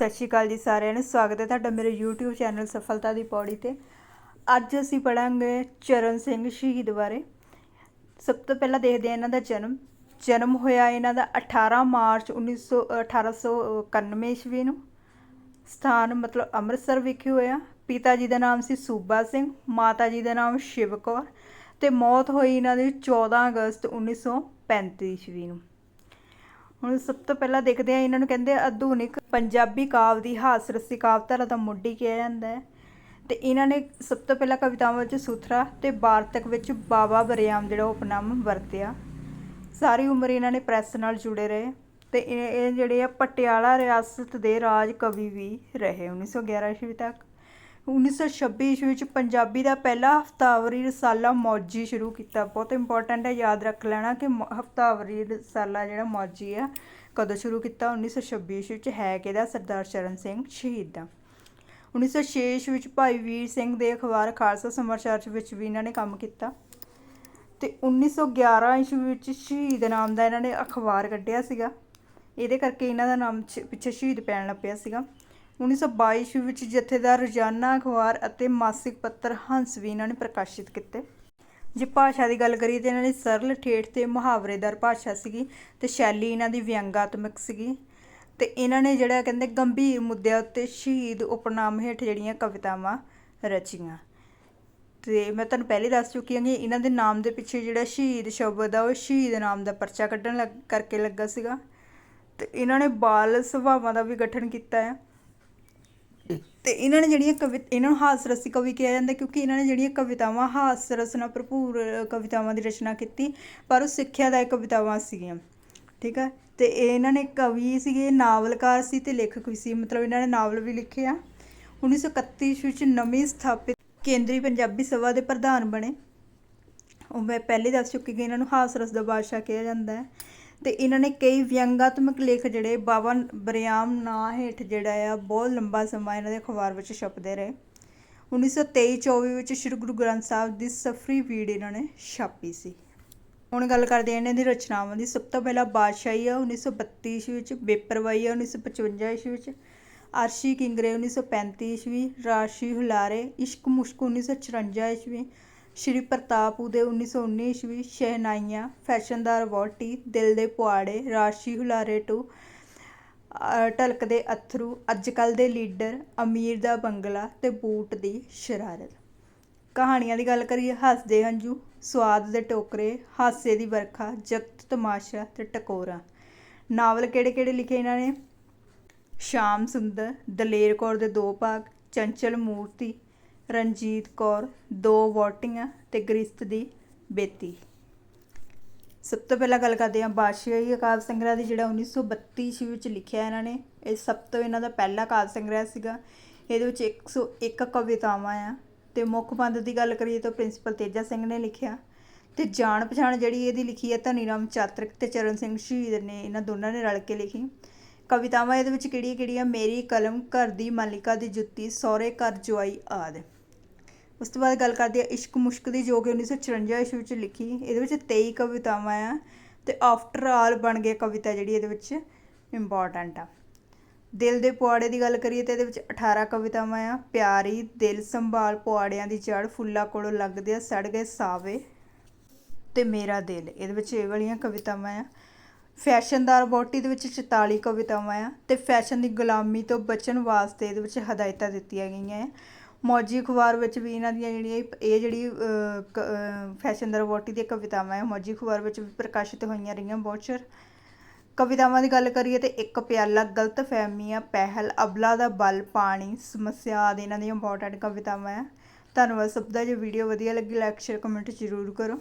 ਸਤਿ ਸ਼੍ਰੀ ਅਕਾਲ ਜੀ ਸਾਰਿਆਂ ਨੂੰ। ਸਵਾਗਤ ਹੈ ਤੁਹਾਡਾ ਮੇਰੇ YouTube ਚੈਨਲ ਸਫਲਤਾ ਦੀ ਪੌੜੀ ਤੇ। ਅੱਜ ਅਸੀਂ ਪੜਾਂਗੇ ਚਰਨ ਸਿੰਘ ਸ਼ਹੀਦ ਬਾਰੇ। ਸਭ ਤੋਂ ਪਹਿਲਾਂ ਦੇਖਦੇ ਹਾਂ ਇਹਨਾਂ ਦਾ ਜਨਮ। ਜਨਮ ਹੋਇਆ ਇਹਨਾਂ ਦਾ 18 ਮਾਰਚ 1900 1891 ਈਸਵੀ ਨੂੰ। ਸਥਾਨ ਮਤਲਬ ਅੰਮ੍ਰਿਤਸਰ ਵਿਖੇ ਹੋਇਆ। ਪਿਤਾ ਜੀ ਦਾ ਨਾਮ ਸੀ ਸੂਬਾ ਸਿੰਘ, ਮਾਤਾ ਜੀ ਦਾ ਨਾਮ ਸ਼ਿਵ ਕੌਰ ਤੇ ਮੌਤ ਹੋਈ ਇਹਨਾਂ ਦੀ 14 ਅਗਸਤ 1935 ਈਸਵੀ ਨੂੰ। ਹੁਣ ਸਭ ਤੋਂ ਪਹਿਲਾਂ ਦੇਖਦੇ ਆ ਇਹਨਾਂ ਨੂੰ ਕਹਿੰਦੇ ਆ ਆਧੁਨਿਕ ਪੰਜਾਬੀ ਕਾਵ ਦੀ ਹਾਸ ਰਸੀ ਕਾਵਧਾਰਾ ਦਾ ਮੁੱਢੀ ਕਿਹਾ ਜਾਂਦਾ ਹੈ। ਤੇ ਇਹਨਾਂ ਨੇ ਸਭ ਤੋਂ ਪਹਿਲਾਂ ਕਵਿਤਾਵਾਂ ਵਿੱਚ ਸੁਥਰਾ ਤੇ ਵਾਰਤਕ ਵਿੱਚ ਬਾਬਾ ਬਰਿਆਮ ਜਿਹੜਾ ਉਪਨਾਮ ਵਰਤਿਆ। ਸਾਰੀ ਉਮਰ ਇਹਨਾਂ ਨੇ ਪ੍ਰੈਸ ਨਾਲ ਜੁੜੇ ਰਹੇ ਤੇ ਇਹ ਇਹ ਜਿਹੜੇ ਆ ਪਟਿਆਲਾ ਰਿਆਸਤ ਦੇ ਰਾਜ ਕਵੀ ਵੀ ਰਹੇ 1911 ਈਸਵੀ ਤੱਕ। 1926 ਈਸਵੀ ਵਿੱਚ ਪੰਜਾਬੀ ਦਾ ਪਹਿਲਾ ਹਫਤਾਵਰੀ ਰਸਾਲਾ ਮੌਜੀ ਸ਼ੁਰੂ ਕੀਤਾ। ਬਹੁਤ ਇੰਪੋਰਟੈਂਟ ਹੈ, ਯਾਦ ਰੱਖ ਲੈਣਾ ਕਿ ਮ- ਹਫਤਾਵਰੀ ਰਸਾਲਾ ਜਿਹੜਾ ਮੌਜੀ ਆ, ਕਦੋਂ ਸ਼ੁਰੂ ਕੀਤਾ? 1926 ਈਸਵੀ ਵਿੱਚ ਹੈ ਕਿਹਦਾ ਸਰਦਾਰ ਚਰਨ ਸਿੰਘ ਸ਼ਹੀਦ ਦਾ। 1906 ਈਸਵੀ ਵਿੱਚ ਭਾਈ ਵੀਰ ਸਿੰਘ ਦੇ ਅਖਬਾਰ ਖਾਲਸਾ ਸਮਾਚਾਰ ਵਿੱਚ ਵੀ ਇਹਨਾਂ ਨੇ ਕੰਮ ਕੀਤਾ। ਤੇ 1911 ਈਸਵੀ ਵਿੱਚ ਸ਼ਹੀਦ ਨਾਮ ਦਾ ਇਹਨਾਂ ਨੇ ਅਖਬਾਰ ਕੱਢਿਆ ਸੀਗਾ। ਇਹਦੇ ਕਰਕੇ ਇਹਨਾਂ ਦਾ ਨਾਮ ਛ- ਪਿੱਛੇ ਸ਼ਹੀਦ ਪੈਣ ਲੱਗ ਪਿਆ ਸੀਗਾ। 1922 ਈਸਵੀ ਵਿੱਚ ਜਥੇਦਾਰ ਰੋਜ਼ਾਨਾ ਅਖਬਾਰ ਅਤੇ ਮਾਸਿਕ ਪੱਤਰ ਹੰਸ ਵੀ ਇਹਨਾਂ ਨੇ ਪ੍ਰਕਾਸ਼ਿਤ ਕੀਤੇ। ਜੇ ਭਾਸ਼ਾ ਦੀ ਗੱਲ ਕਰੀਏ ਤੇ ਇਹਨਾਂ ਦੀ ਸਰਲ ਠੇਠ ਤੇ ਮੁਹਾਵਰੇਦਾਰ ਭਾਸ਼ਾ ਸੀਗੀ ਤੇ ਸ਼ੈਲੀ ਇਹਨਾਂ ਦੀ ਵਿਅੰਗਾਤਮਕ ਸੀਗੀ ਤੇ ਇਹਨਾਂ ਨੇ ਜਿਹੜਾ ਕਹਿੰਦੇ ਗੰਭੀਰ ਮੁੱਦਿਆਂ ਉੱਤੇ ਸ਼ਹੀਦ ਉਪਨਾਮ ਹੇਠ ਜਿਹੜੀਆਂ ਕਵਿਤਾਵਾਂ ਰਚੀਆਂ। ਤੇ ਮੈਂ ਤੁਹਾਨੂੰ ਪਹਿਲੇ ਦੱਸ ਚੁੱਕੀ ਹਾਂ ਕਿ ਇਹਨਾਂ ਦੇ ਨਾਮ ਦੇ ਪਿੱਛੇ ਜਿਹੜਾ ਸ਼ਹੀਦ ਸ਼ਬਦ ਆ, ਉਹ ਸ਼ਹੀਦ ਨਾਮ ਦਾ ਪਰਚਾ ਕੱਢਣ ਲੱਗ, ਕਰਕੇ ਲੱਗਾ ਸੀਗਾ। ਤੇ ਇਹਨਾਂ ਨੇ ਬਾਲ ਸੁਭਾਵਾਂ ਦਾ ਵੀ ਗਠਨ ਕੀਤਾ ਹੈ ਤੇ ਇਹਨਾਂ ਨੇ ਜਿਹੜੀਆਂ ਕਵਿ, ਇਹਨਾਂ ਨੂੰ ਹਾਸ ਰਸੀ ਕਵੀ ਕਿਹਾ ਜਾਂਦਾ ਕਿਉਂਕਿ ਇਹਨਾਂ ਨੇ ਜਿਹੜੀਆਂ ਕਵਿਤਾਵਾਂ, ਹਾਸ ਰਸ ਨਾਲ ਭਰਪੂਰ ਕਵਿਤਾਵਾਂ ਦੀ ਰਚਨਾ ਕੀਤੀ, ਪਰ ਉਹ ਸਿੱਖਿਆਦਾਇਕ ਕਵਿਤਾਵਾਂ ਸੀਗੀਆਂ। ਠੀਕ ਹੈ ਤੇ ਇਹਨਾਂ ਨੇ ਕਵੀ ਸੀਗੇ, ਨਾਵਲਕਾਰ ਸੀ ਤੇ ਲੇਖਕ ਵੀ ਸੀ। ਮਤਲਬ ਇਹਨਾਂ ਨੇ ਨਾਵਲ ਵੀ ਲਿਖੇ ਆ। 1931 ਈਸਵੀ ਵਿੱਚ ਨਵੀਂ ਸਥਾਪਿਤ ਕੇਂਦਰੀ ਪੰਜਾਬੀ ਸਭਾ ਦੇ ਪ੍ਰਧਾਨ ਬਣੇ। ਉਹ ਮੈਂ ਪਹਿਲੇ ਦੱਸ ਚੁੱਕੀ ਕਿ ਇਹਨਾਂ ਨੂੰ ਹਾਸ ਰਸ ਦਾ ਬਾਦਸ਼ਾਹ ਕਿਹਾ ਜਾਂਦਾ ਹੈ। ਤੇ ਇਹਨਾਂ ਨੇ ਕਈ ਵਿਅੰਗਾਤਮਕ ਲੇਖ ਜਿਹੜੇ ਬਾਬਾ ਬਰਿਆਮ ਨਾਂ ਹੇਠ ਜਿਹੜਾ ਆ, ਬਹੁਤ ਲੰਬਾ ਸਮਾਂ ਇਹਨਾਂ ਦੇ ਅਖਬਾਰ ਵਿੱਚ ਛਪਦੇ ਰਹੇ। 1923-24 ਵਿੱਚ ਸ੍ਰੀ ਗੁਰੂ ਗ੍ਰੰਥ ਸਾਹਿਬ ਦੀ ਸਫਰੀ ਵੀੜ ਇਹਨਾਂ ਨੇ ਛਾਪੀ ਸੀ। ਹੁਣ ਗੱਲ ਕਰਦੇ ਹਾਂ ਇਹਨਾਂ ਦੀ ਰਚਨਾਵਾਂ ਦੀ। ਸਭ ਤੋਂ ਪਹਿਲਾਂ ਬਾਦਸ਼ਾਹੀ ਆ 1932 ਈਸਵੀ ਵਿੱਚ ਬੇਪਰਵਾਹੀ ਆ 1955 ਈਸਵੀ ਵਿੱਚ ਆਰਸ਼ੀ ਕਿੰਗਰੇ 1935 ਈਸਵੀ ਰਾਸ਼ੀ ਹੁਲਾਰੇ, ਇਸ਼ਕ ਮੁਸ਼ਕ 1954 ਈਸਵੀ ਸ਼੍ਰੀ ਪ੍ਰਤਾਪ ਉਦੇ 1919 ਈਸਵੀ ਸ਼ਹਿਨਾਈਆਂ ਫੈਸ਼ਨਦਾਰ ਵੋਟੀ ਦਿਲ ਦੇ ਪੁਆੜੇ, ਰਾਸ਼ੀ ਹੁਲਾਰੇ ਟੂ ਢਲਕਦੇ ਅਥਰੂ ਅੱਜ ਕੱਲ੍ਹ ਦੇ ਲੀਡਰ, ਅਮੀਰ ਦਾ ਬੰਗਲਾ ਅਤੇ ਬੂਟ ਦੀ ਸ਼ਰਾਰਤ। ਕਹਾਣੀਆਂ ਦੀ ਗੱਲ ਕਰੀਏ, ਹੱਸਦੇ ਹੰਝੂ, ਸਵਾਦ ਦੇ ਟੋਕਰੇ, ਹਾਸੇ ਦੀ ਵਰਖਾ, ਜਗਤ ਤਮਾਸ਼ਾ ਅਤੇ ਟਕੋਰਾ। ਨਾਵਲ ਕਿਹੜੇ ਕਿਹੜੇ ਲਿਖੇ ਇਹਨਾਂ ਨੇ? ਸ਼ਾਮ ਸੁੰਦਰ, ਦਲੇਰ ਕੌਰ ਦੇ ਦੋ ਭਾਗ, ਚੰਚਲ ਮੂਰਤੀ ਰਣਜੀਤ ਕੌਰ, ਦੋ ਵੋਟੀਆਂ ਤੇ ਗ੍ਰਿਸਤ ਦੀ ਬੇਤੀ ਸਭ ਤੋਂ ਪਹਿਲਾਂ ਗੱਲ ਕਰਦੇ ਹਾਂ ਬਾਦਸ਼ਾਹੀ ਕਾਵਿ ਸੰਗ੍ਰਹਿ ਦੀ, ਜਿਹੜਾ 1932 ਈਸਵੀ ਵਿੱਚ ਲਿਖਿਆ ਇਹਨਾਂ ਨੇ। ਇਹ ਸਭ ਤੋਂ ਇਹਨਾਂ ਦਾ ਪਹਿਲਾ ਕਾਵਿ ਸੰਗ੍ਰਹਿ ਸੀਗਾ। ਇਹਦੇ ਵਿੱਚ 101 ਕਵਿਤਾਵਾਂ ਆ ਤੇ ਮੁੱਖ ਬੰਦ ਦੀ ਗੱਲ ਕਰੀਏ ਤਾਂ ਪ੍ਰਿੰਸੀਪਲ ਤੇਜਾ ਸਿੰਘ ਨੇ ਲਿਖਿਆ। ਤੇ ਜਾਣ ਪਛਾਣ ਜਿਹੜੀ ਇਹਦੀ ਲਿਖੀ ਹੈ ਧਨੀ ਰਾਮ ਚਾਤਰਕ ਤੇ ਚਰਨ ਸਿੰਘ ਸ਼ਹੀਦ ਨੇ, ਇਹਨਾਂ ਦੋਨਾਂ ਨੇ ਰਲ ਕੇ ਲਿਖੀ। ਕਵਿਤਾਵਾਂ ਇਹਦੇ ਵਿੱਚ ਕਿਹੜੀਆਂ ਕਿਹੜੀਆਂ ਮੇਰੀ ਕਲਮ ਘਰ ਦੀ ਮਾਲਿਕਾ ਦੀ ਜੁੱਤੀ, ਸਹੁਰੇ ਘਰ ਜੁਆਈ ਆਦਿ। ਉਸ ਤੋਂ ਬਾਅਦ ਗੱਲ ਕਰਦੇ ਆ ਇਸ਼ਕ ਮੁਸ਼ਕ ਦੀ, ਜੋ ਕਿ 1954 ਈਸਵੀ ਵਿੱਚ ਲਿਖੀ। ਇਹਦੇ ਵਿੱਚ 23 ਕਵਿਤਾਵਾਂ ਆ ਤੇ ਆਫਟਰ ਆਲ ਬਣ ਗਿਆ ਕਵਿਤਾ ਜਿਹੜੀ ਇਹਦੇ ਵਿੱਚ ਇੰਪੋਰਟੈਂਟ ਆ। ਦਿਲ ਦੇ ਪੁਆੜੇ ਦੀ ਗੱਲ ਕਰੀਏ ਤੇ ਇਹਦੇ ਵਿੱਚ 18 ਕਵਿਤਾਵਾਂ ਆ। ਪਿਆਰੀ ਦਿਲ ਸੰਭਾਲ ਪੁਆੜਿਆਂ ਦੀ ਜੜ ਫੁੱਲਾਂ ਕੋਲੋਂ ਲੱਗਦੇ ਆ, ਸੜ ਗਏ ਸਾਵੇ ਤੇ ਮੇਰਾ ਦਿਲ। ਇਹਦੇ ਵਿੱਚ ਇਹ ਵਾਲੀਆਂ ਕਵਿਤਾਵਾਂ ਆ। ਫੈਸ਼ਨਦਾਰ ਬੋਟੀ ਦੇ ਵਿੱਚ 44 ਕਵਿਤਾਵਾਂ ਆ ਤੇ ਫੈਸ਼ਨ ਦੀ ਗੁਲਾਮੀ ਤੋਂ ਬਚਣ ਵਾਸਤੇ ਇਹਦੇ ਵਿੱਚ ਹਦਾਇਤਾਂ ਦਿੱਤੀਆਂ ਗਈਆਂ ਆ। ਮੌਜੀ ਅਖਬਾਰ ਵਿੱਚ ਵੀ ਇਹਨਾਂ ਦੀਆਂ ਜਿਹੜੀਆਂ ਇਹ- ਜਿਹੜੀ ਅਹ, ਕ- ਅਹ, ਫੈਸ਼ਨਦਾਰ ਦੀਆਂ ਕਵਿਤਾਵਾਂ ਹੈ ਮੌਜੀ ਅਖਬਾਰ ਵਿੱਚ ਵੀ ਪ੍ਰਕਾਸ਼ਿਤ ਹੋਈਆਂ ਰਹੀਆਂ ਬਹੁਤ ਚਿਰ। ਕਵਿਤਾਵਾਂ ਦੀ ਗੱਲ ਕਰੀਏ ਤੇ ਇੱਕ ਪਿਆਲਾ ਗਲਤ ਫਹਿਮੀਆਂ ਪਹਿਲ ਅਬਲਾ ਦਾ ਬਲ ਪਾਣੀ ਸਮੱਸਿਆ ਆਦਿ ਇਹਨਾਂ ਦੀਆਂ ਇੰਪੋਰਟੈਂਟ ਕਵਿਤਾਵਾਂ ਹੈ। ਧੰਨਵਾਦ ਸਭ ਦਾ ਜੇ ਵੀਡੀਓ ਵਧੀਆ ਲੱਗੀ ਲਾਈਕ ਸ਼ੇਅਰ ਕਮੈਂਟ ਜ਼ਰੂਰ ਕਰੋ।